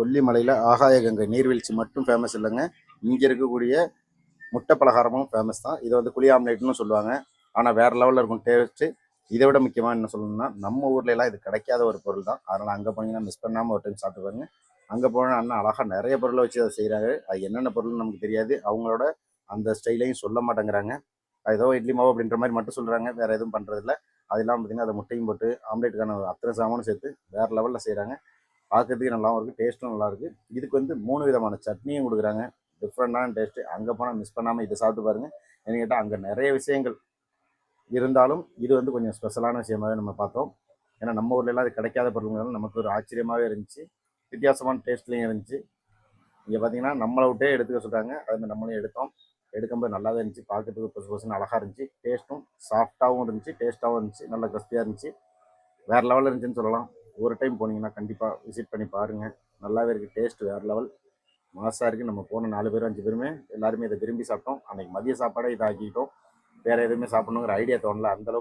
கொல்லிமலையில் ஆகாய கங்கை நீர்வீழ்ச்சி மட்டும் ஃபேமஸ் இல்லைங்க. இங்கே இருக்கக்கூடிய முட்டை பலகாரமும் ஃபேமஸ் தான். இதை வந்து குழி ஆம்லேட்னு சொல்லுவாங்க. ஆனால் வேறு லெவலில் இருக்கும் டேஸ்ட்டு இதை விட முக்கியமாக என்ன சொல்லணும்னா நம்ம ஊர்ல எல்லாம் இது கிடைக்காத ஒரு பொருள் தான். அதனால் அங்கே போனீங்கன்னா மிஸ் பண்ணாமல் ஒரு டைம் சாப்பிட்டு பாருங்க. அங்கே போனால் அண்ணா அழகாக நிறைய பொருளை வச்சு அதை செய்கிறாங்க அது என்னென்ன பொருள்னு நமக்கு தெரியாது. அவங்களோட அந்த ஸ்டைலையும் சொல்ல மாட்டேங்கிறாங்க. ஏதோ இட்லி மாவு அப்படின்ற மாதிரி மட்டும் சொல்கிறாங்க வேறு எதுவும் பண்ணுறதில்ல அது இல்லாமல் பார்த்தீங்கன்னா அதை முட்டையும் போட்டு ஆம்லேட்டுக்கான அத்தனை சாமானும் சேர்த்து வேறு லெவலில் செய்கிறாங்க பார்க்கறதுக்கு நல்லாவும் இருக்குது டேஸ்ட்டும் நல்லா இருக்குது இதுக்கு வந்து மூணு விதமான சட்னியும் கொடுக்குறாங்க. டிஃப்ரெண்டான டேஸ்ட்டு அங்கே போனால் மிஸ் பண்ணாமல் இதை சாப்பிட்டு பாருங்கள் என்ன கேட்டால் அங்கே நிறைய விஷயங்கள் இருந்தாலும் இது வந்து கொஞ்சம் ஸ்பெஷலான விஷயமாவே நம்ம பார்த்தோம். ஏன்னா நம்ம ஊர்ல அது கிடைக்காத பொருளுங்கிறது நமக்கு ஒரு ஆச்சரியமாகவே இருந்துச்சு. வித்தியாசமான டேஸ்ட்லேயும் இருந்துச்சு. இங்கே பார்த்தீங்கன்னா நம்மளை விட்டே எடுத்துக்க சொல்கிறாங்க அதுமாதிரி நம்மளும் எடுத்தோம். எடுக்கும்போது நல்லாவே இருந்துச்சு. பார்க்கறதுக்கு பொசு பொசுன்னு அழகாக இருந்துச்சு. டேஸ்ட்டும் சாஃப்டாகவும் இருந்துச்சு. டேஸ்ட்டாகவும் இருந்துச்சு. நல்ல கிறிஸ்பியாக இருந்துச்சு. வேறு லெவலில் இருந்துச்சுன்னு சொல்லலாம். ஒரு டைம் போனீங்கன்னா கண்டிப்பாக விசிட் பண்ணி பாருங்கள் நல்லாவே இருக்குது டேஸ்ட் வேறு லெவல் மாசாக இருக்குது நம்ம போன நாலு பேரும் அஞ்சு பேருமே எல்லாருமே இதை விரும்பி சாப்பிட்டோம். அன்றைக்கி மதிய சாப்பாடே இதாக்கிட்டோம் வேறு எதுவுமே சாப்பிட்ணுங்கிற ஐடியா தோணல அந்தளவுக்கு